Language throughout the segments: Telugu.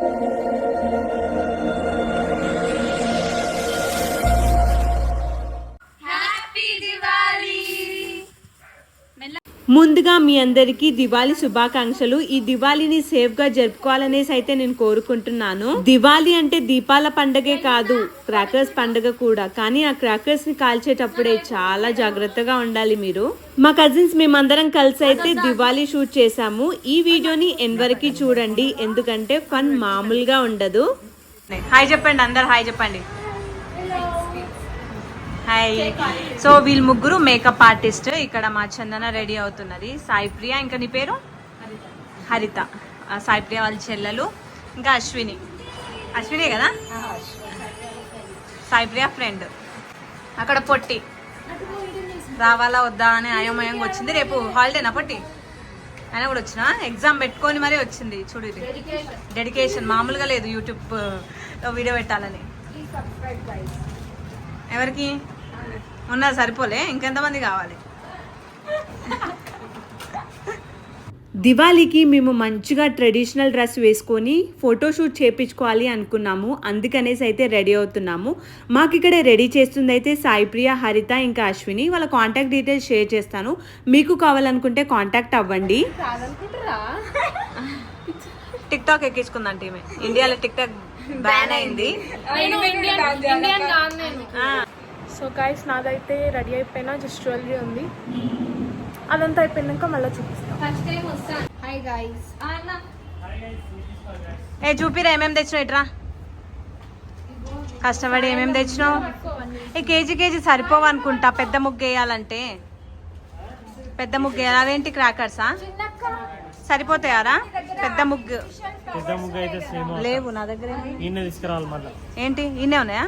Thank you. ముందుగా మీ అందరికీ దివాళీ శుభాకాంక్షలు. ఈ దివాళీని సేఫ్గా జరుపుకోవాలనేసి అయితే నేను కోరుకుంటున్నాను. దివాళీ అంటే దీపాల పండగే కాదు క్రాకర్స్ పండగ కూడా. కానీ ఆ క్రాకర్స్ని కాల్చేటప్పుడే చాలా జాగ్రత్తగా ఉండాలి మీరు. మా కజిన్స్ మేమందరం కలిసి అయితే దివాళీ షూట్ చేసాము ఈ వీడియోని ఎన్ వరకు చూడండి. ఎందుకంటే ఫన్ మామూలుగా ఉండదు. హాయ్ చెప్పండి అందరు హాయ్ చెప్పండి. హాయ్ సో వీళ్ళు ముగ్గురు మేకప్ ఆర్టిస్ట్ ఇక్కడ మా చందన రెడీ అవుతున్నది. సాయి ప్రియ ఇంకా నీ పేరు? హరిత. సాయి ప్రియ వాళ్ళ చెల్లెలు. ఇంకా అశ్విని. అశ్వినే కదా? సాయి ప్రియ ఫ్రెండ్ అక్కడ పొట్టి. రావాలా వద్దా అని అయోమయంగా వచ్చింది. రేపు హాలిడేనా పొట్టి? అయినా కూడా వచ్చిన? ఎగ్జామ్ పెట్టుకొని మరీ వచ్చింది. చూడు ఇది. డెడికేషన్ మామూలుగా లేదు యూట్యూబ్ వీడియో పెట్టాలని. ఎవరికి? ఉన్నా సరిపోలే ఇంకెంతమంది కావాలి? దివాళీకి మేము మంచిగా ట్రెడిషనల్ డ్రెస్ వేసుకొని ఫోటోషూట్ చేపించుకోవాలి అనుకున్నాము. అందుకనేసి అయితే రెడీ అవుతున్నాము. మాకు ఇక్కడ రెడీ చేస్తుంది అయితే సాయిప్రియ హరిత ఇంకా అశ్విని. వాళ్ళ కాంటాక్ట్ డీటెయిల్స్ షేర్ చేస్తాను. మీకు కావాలనుకుంటే కాంటాక్ట్ అవ్వండి. టిక్ టాక్ ఎక్కించుకుందంటే ఈమె ఇండియాలో టిక్ టాక్ బ్యాన్ అయింది. సో గైస్ నాదైతే రెడీ అయిపోయినా జస్ట్ జ్యువెలరీ ఉంది. అదంతా అయిపోయినాక మళ్ళీ చూపిస్తాం. హాయ్ గైస్ ఏ చూపిరా ఏమేమి తెచ్చినావు? ఇట్రా కష్టపడి ఏమేమి తెచ్చినావు? ఏ కేజీ కేజీ సరిపోవు అనుకుంటా. పెద్ద ముగ్గు వేయాలంటే. పెద్ద ముగ్గు వేయాలి. అవేంటి క్రాకర్సా సరిపోతాయారా? పెద్ద ముగ్గు. లేవు నా దగ్గర ఏంటి? ఇన్నే ఉన్నాయా.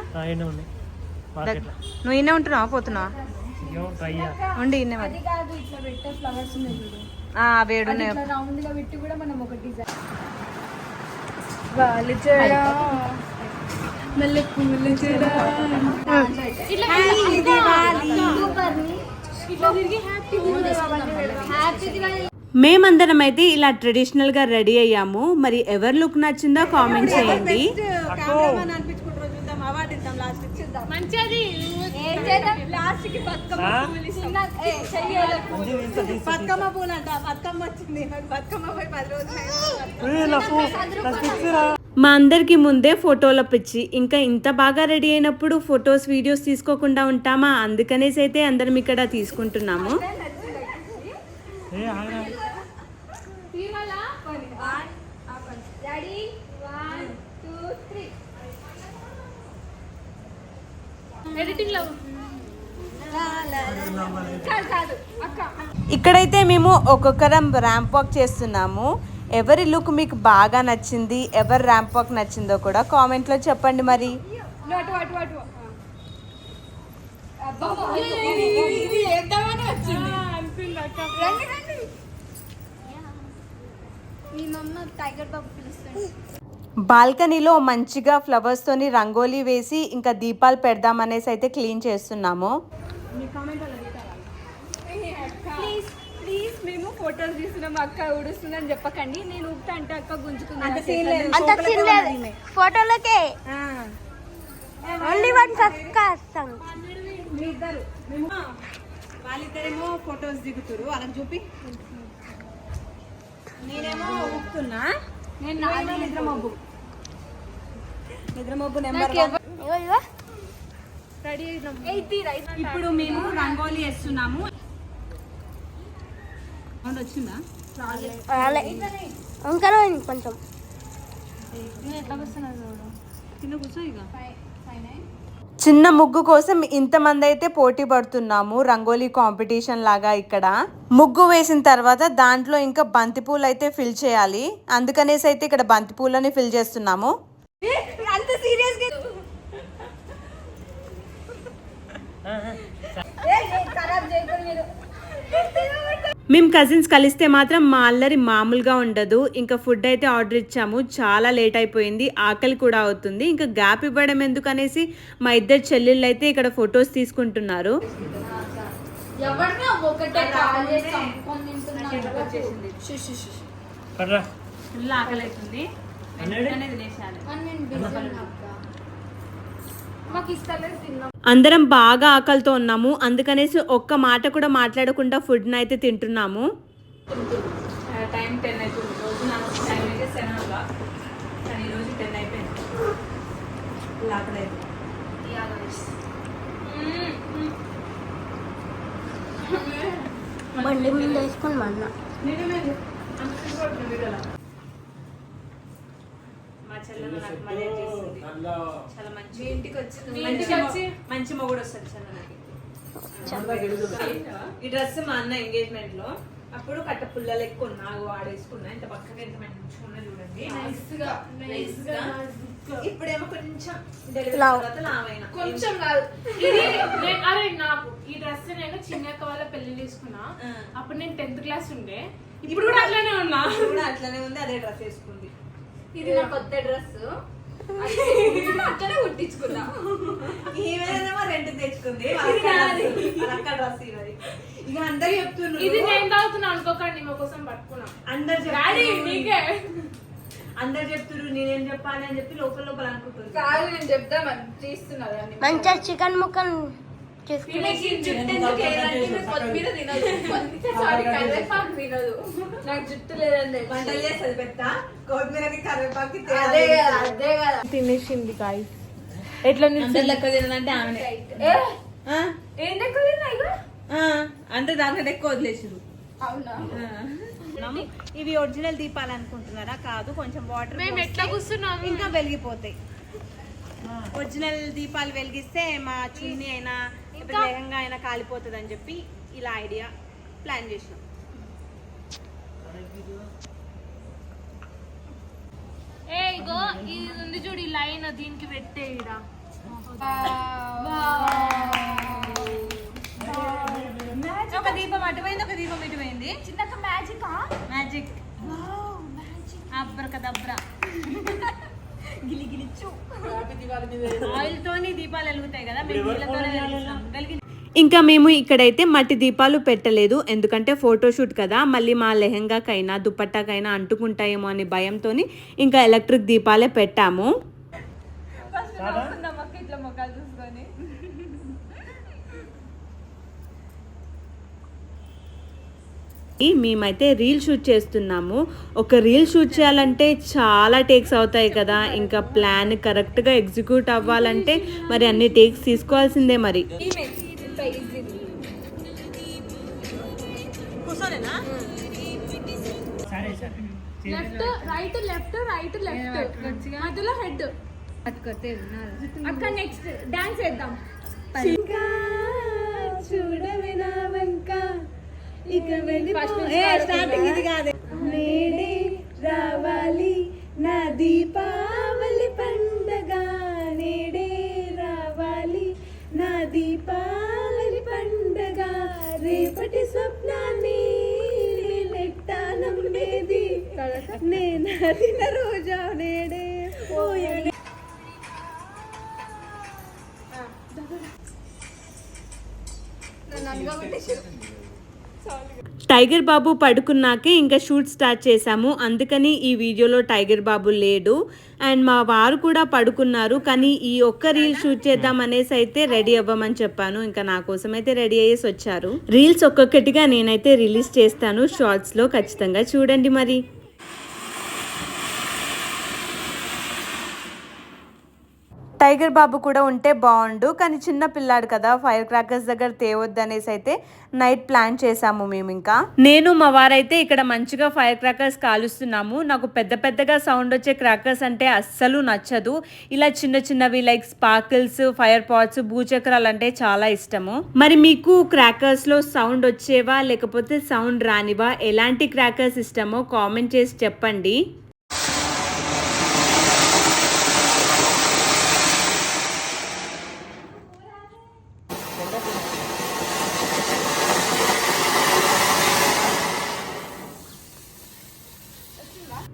నువ్వు ఇన్నే ఉంటున్నావా? పోతున్నావా? ట్రై ఉండి ఇన్నే మరి. దివాళీ మేమందరం అయితే ఇలా ట్రెడిషనల్గా రెడీ అయ్యాము. మరి ఎవరి లుక్ నచ్చిందో కామెంట్ చేయండి. ఏం చేద్దాం? లాస్ట్కి బతుకమ్మ పూలు ఇస్తున్నా. ఏ, చెయ్యాలకు. బతుకమ్మ పూలంట. బతుకమ్మ వచ్చింది. నాకు బతుకమ్మ పోయి పది రోజులు మా అందరికి ముందే ఫోటోల పిచ్చి. ఇంకా ఇంత బాగా రెడీ అయినప్పుడు ఫొటోస్ వీడియోస్ తీసుకోకుండా ఉంటామా? అందుకనేసి అయితే అందరం ఇక్కడ తీసుకుంటున్నాము. ఎడిటింగ్లో ఇక్కడైతే మేము ఒక్కొక్కరం ర్యాంప్ వాక్ చేస్తున్నాము. ఎవరి లుక్ మీకు బాగా నచ్చింది ఎవరి ర్యాంప్ వాక్ నచ్చిందో కూడా కామెంట్లో చెప్పండి మరి. మీ మమ్మ టైగర్ బాబు పిలుస్తుంది. బాల్కనీలో మంచిగా ఫ్లవర్స్తోని రంగోలీ వేసి ఇంకా దీపాలు పెడదామనేసి అయితే క్లీన్ చేస్తున్నాము. ప్లీజ్ ప్లీజ్ మేము ఫోటోలు తీస్తున్నాం అక్క చెప్పకండి. నేను ఊపుతా అంటే అక్క గుంజుకుంది? అంత తినలేదు ఫోటోలకే ఓన్లీ వన్ సబ్స్క్రైబ్ మీ ఇద్దరు. వాళ్ళిద్దరేమో ఫొటోస్ దిగుతురు వాళ్ళని చూపి. నేనేమో ఊపుతున్నా. నేను నాది నిద్ర మబ్బు నెంబర్ ఇప్పుడు మేము రంగోలీ వేస్తున్నాము. వచ్చిందా? కొంచెం. కింద కూర్చో ఇక. చిన్న ముగ్గు కోసం ఇంతమంది అయితే పోటీ పడుతున్నాము రంగోలీ కాంపిటీషన్ లాగా ఇక్కడ. ముగ్గు వేసిన తర్వాత దాంట్లో ఇంకా బంతిపూలు అయితే ఫిల్ చేయాలి. అందుకనేసి అయితే ఇక్కడ బంతిపూలని ఫిల్ చేస్తున్నాము. సీరియస్గా మేము కజిన్స్ కలిస్తే మాత్రం మా అల్లరి మామూలుగా ఉండదు. ఇంకా ఫుడ్ అయితే ఆర్డర్ ఇచ్చాము. చాలా లేట్ అయిపోయింది. ఆకలి కూడా అవుతుంది. ఇంకా గ్యాప్ ఇవ్వడం ఎందుకనేసి మా ఇద్దరు చెల్లెళ్ళు అయితే ఇక్కడ ఫొటోస్ తీసుకుంటున్నారు. ఎవరిని ఒకటే కాల్ చేసి ఫుల్ ఆకలి అవుతుంది మాకు ఇస్తలేదు తిన్నాం. అందరం బాగా ఆకలితో ఉన్నాము. అందుకనేసి ఒక్క మాట కూడా మాట్లాడకుండా ఫుడ్ని అయితే తింటున్నాము. టైం టెన్ అవుతుంది రోజు నాకు టైం అయితే సెవెన్ ఓ క్లాక్ కానీ ఈరోజు టెన్ అయిపోయింది. లాకలేదు బండి మీద వేసుకొని మన్నా మా చెల్లెలు నాకు మర్యాద చేస్తుంది చాలా మంచి ఇంటికి వచ్చి ఇంటికి వచ్చి? మంచి మొగుడు వస్తాడు చెల్లెలకి ఈ డ్రెస్ మా అన్న ఎంగేజ్మెంట్లో అప్పుడు కట్ట పుల్లలు ఎక్కువ నాకు వాడేసుకున్నా. ఇంత పక్కన ఎంత మంచిగా చూడండి. గా. ఇప్పుడేమో కొంచెం డెలివరీ లావు. తర్వాత లావైనా. కొంచెం కాదు. ఇది అరే నాకు ఈ డ్రెస్ నేను చిన్నక్క వాళ్ళ పెళ్ళి తీసుకున్నా. అప్పుడు నేను టెన్త్ క్లాస్ ఉండే. ఇప్పుడు కూడా అట్లానే ఉన్నా. ఇప్పుడు కూడా అట్లనే ఉంది అదే డ్రెస్ వేసుకుంది. ఇది నా కొత్త డ్రెస్. అట్లనే కుట్టించుకున్నా ఈమెనేమో రెంట్ తెచ్చుకుంది అక్క డ్రెస్ ఇవ్వది ఇక అందరు చెప్తున్నారు. ఇది నేను తాగుతున్నా అనుకోకండి మా కోసం పట్టుకున్నా. అందరు డాడీ చెప్తున్నారు. నీకే. అందరు చెప్తున్నారు నేనేం చెప్పాలి అని చెప్పి లోపల లోపల అనుకుంటున్నారు కాదు నేను చెప్దామని చేస్తున్నారు అన్ని. మంచిగా చికెన్ ముక్కలు నాకు జుట్టు వంటలు. చేస్తుంది పెద్ద. కొత్తిమీరకి కరివేపాకి అదే కదా అదే కదా. తినేసింది కాయ ఎట్లా లెక్క తినాలంటే ఆమె ఎక్కువ దానికంటే ఎక్కువ వదిలేసారు అవునా? ఇవి ఒరిజినల్ దీపాలు అనుకుంటున్నారా కాదు కొంచెం వాటర్ మేము ఎట్లా కూర్చున్నాము? ఇంకా వెలిగిపోతాయి. ఒరిజినల్ దీపాలు వెలిగిస్తే మా చున్నీ అయినా ఇప్పుడు లెహంగా అయినా కాలిపోతుంది అని చెప్పి ఇలా ఐడియా ప్లాన్ చేసినాం. ఏ ఇగో ఇది ఉంది చూడు ఈ లైన్ దీనికి పెట్టే ఇడ ఒక దీపం అటుపోయింది ఒక దీపం ఇటుపోయింది. చిన్నక్క magic? Magic. Abracadabra. Geeli గిలిచ్చు oil తోని దీపాలు వెలుగుతాయి కదా మేము నీళ్ళతోనే వెలిగిస్తాం. వెలిగి ఇంకా మేము ఇక్కడైతే మట్టి దీపాలు పెట్టలేదు ఎందుకంటే ఫోటోషూట్ కదా మళ్ళీ మా లెహంగాకైనా దుపట్టాకైనా అంటుకుంటాయేమో అని భయంతో ఇంకా ఎలక్ట్రిక్ దీపాలే పెట్టాము. మేమైతే రీల్ షూట్ చేస్తున్నాము. ఒక రీల్ షూట్ చేయాలంటే చాలా టేక్స్ అవుతాయి కదా. ఇంకా ప్లాన్ కరెక్ట్గా ఎగ్జిక్యూట్ అవ్వాలంటే మరి అన్ని టేక్స్ తీసుకోవాల్సిందే మరి. Left right left right left. మధ్యలో హెడ్. అక్క నెక్స్ట్ డాన్స్ వేద్దాం చూడవే నా వంక. ఇక? స్టార్టింగ్ ఇది కాదు. నేడే రావాలి నా దీపావళి పండగ. నేడే రావాలి నా దీపావళి పండగ. రేపటి స్వప్నాన్ని నమ్మేది. నేను హరిన రోజా నేడే. ఓయడే నన్ను అనుకోబట్టేసారు టైగర్ బాబు పడుకున్నాకే ఇంకా షూట్ స్టార్ట్ చేశాము. అందుకని ఈ వీడియోలో టైగర్ బాబు లేడు. అండ్ మా వారు కూడా పడుకున్నారు. కానీ ఈ ఒక్క రీల్ షూట్ చేద్దాం అనేసి అయితే రెడీ అవ్వమని చెప్పాను. ఇంకా నా కోసం అయితే రెడీ అయ్యేసి వచ్చారు. రీల్స్ ఒక్కొక్కటిగా నేనైతే రిలీజ్ చేస్తాను. షార్ట్స్లో ఖచ్చితంగా చూడండి మరి. టైగర్ బాబు కూడా ఉంటే బాగుండు కానీ చిన్న పిల్లాడు కదా ఫైర్ క్రాకర్స్ దగ్గర తేవద్దు అనేసి అయితే నైట్ ప్లాన్ చేసాము మేము ఇంకా. నేను మా వారైతే ఇక్కడ మంచిగా ఫైర్ క్రాకర్స్ కాలుస్తున్నాము. నాకు పెద్ద పెద్దగా సౌండ్ వచ్చే క్రాకర్స్ అంటే అస్సలు నచ్చదు. ఇలా చిన్న చిన్నవి లైక్ స్పార్కిల్స్ ఫైర్ పాట్స్ భూచక్రాలు అంటే చాలా ఇష్టము. మరి మీకు క్రాకర్స్లో సౌండ్ వచ్చేవా లేకపోతే సౌండ్ రానివా? ఎలాంటి క్రాకర్స్ ఇష్టమో కామెంట్ చేసి చెప్పండి.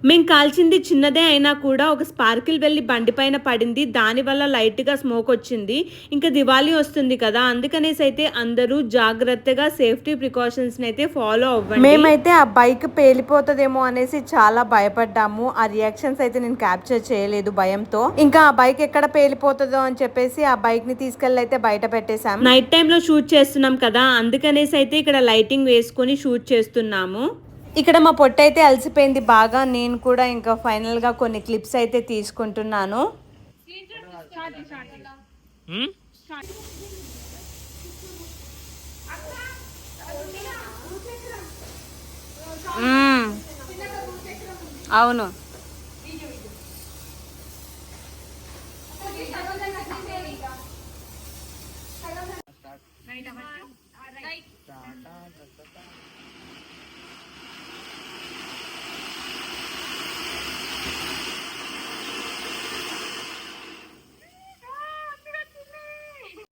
మేము కాల్చింది చిన్నదే అయినా కూడా ఒక స్పార్కిల్ వెళ్ళి బండి పైన పడింది. దాని వల్ల లైట్గా స్మోక్ వచ్చింది. ఇంకా దివాళీ వస్తుంది కదా అందుకనేసి అయితే అందరూ జాగ్రత్తగా సేఫ్టీ ప్రికాషన్స్ అయితే ఫాలో అవ్వండి. మేమైతే ఆ బైక్ పేలిపోతుందేమో అనేసి చాలా భయపడ్డాము. ఆ రియాక్షన్స్ అయితే నేను క్యాప్చర్ చేయలేదు భయంతో. ఇంకా ఆ బైక్ ఎక్కడ పేలిపోతుందో అని చెప్పేసి ఆ బైక్ని తీసుకెళ్ళి అయితే బయట పెట్టేశాం. నైట్ టైం లో షూట్ చేస్తున్నాం కదా అందుకనేసి అయితే ఇక్కడ లైటింగ్ వేసుకొని షూట్ చేస్తున్నాము. ఇక్కడ మా పొట్ట అయితే అలసిపోయింది బాగా. నేను కూడా ఇంకా ఫైనల్గా కొన్ని క్లిప్స్ అయితే తీసుకుంటున్నాను. మ్మ్.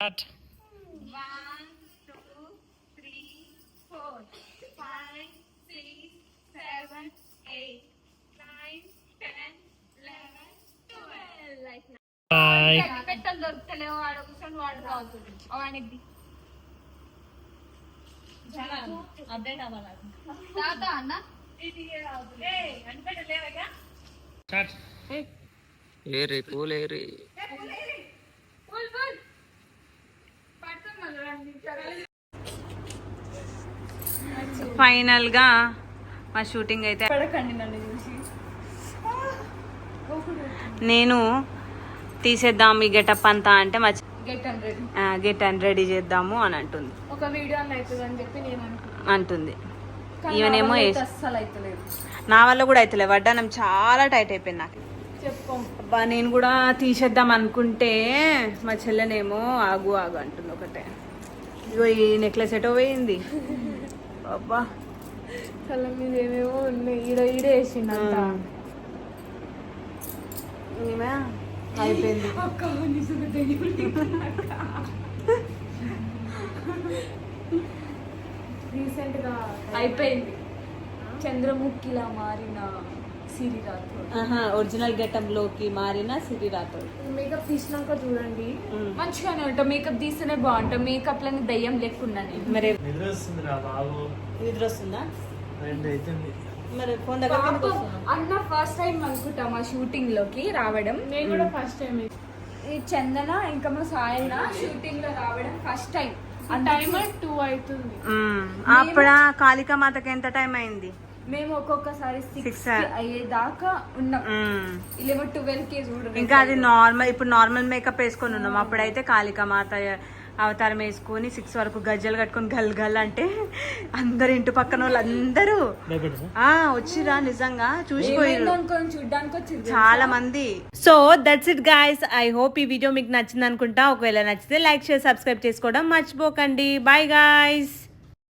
అవును పెట్టలు దొరుకుతలేవు వాడు కూర్చొని వాడు తాగుతుంది వానికి తాత అన్న ఏరి పూలేరి ఫైనల్ గా మా షూటింగ్ అయితే నేను తీసేద్దాం ఈ గెటప్ అంతా అంటే మా గెట్ అండ్ రెడీ చేద్దాము అని అంటుంది. ఒక వీడియో అని అవుతుంది అని చెప్పి నేను అనుకున్నాను అంటుంది. ఈవెనేమో నా వల్ల కూడా అవుతలే వడ్డానం చాలా టైట్ అయిపోయింది నాకు. నేను కూడా తీసేద్దాం అనుకుంటే మా చెల్లెనేమో ఆగు ఆగు అంటుంది ఒకటే. ఇగో ఈ నెక్లెస్ ఎటో పోయింది? అబ్బా. కళ్ళ మీద ఏమేమో ఉన్నాయి. ఈడ ఈడ వేసిండంట ఈమె అయిపోయింది. రీసెంట్గా అయిపోయింది. చంద్రముఖిలా మారిన సిరి ఆహా ఒరిజినల్ గెటప్లోకి మారిన సిరి రాథోడ్. మేకప్ తీసినాక చూడండి. మంచిగానే ఉంటా మేకప్ తీస్తేనే బాగుంటా మేకప్ లని దయ్యం లేకుండా మరి నిద్ర వస్తుంది రా బాబు. నిద్ర వస్తుందా రెండు అవుతుంది మరి ఫోన్ దగ్గర అన్న ఫస్ట్ టైం అనుకుంటా మా షూటింగ్లోకి రావడం. నేను కూడా ఫస్ట్ టైం ఈ చందన ఇంకా మా సాయన్న షూటింగ్లో రావడం ఫస్ట్ టైం టైం టూ అవుతుంది. అప్పుడ కాళికా మాతకి ఎంత టైం అయింది? మేము ఒక్కొక్కసారి సిక్స్? అయ్యేదాకా ఉన్నాం. ఇలేమో ట్వెల్వ్ కే చూడు ఇంకా అది నార్మల్ ఇప్పుడు నార్మల్ మేకప్ వేసుకొని ఉన్నాం. అప్పుడైతే కాళికా మాత అవతారం వేసుకొని సిక్స్ వరకు గజ్జలు కట్టుకొని గల్ గల్ అంటే అందరు ఇంటి పక్కన వాళ్ళు అందరూ భయపడదా ఆ వచ్చిరా నిజంగా చూసిపోయారు చాలా మంది. So that's it guys I hope ఈ వీడియో మీకు నచ్చింది అనుకుంటా ఒకవేళ నచ్చితే లైక్ చేసి సబ్స్క్రైబ్ చేసుకోవడం మర్చిపోకండి. Bye guys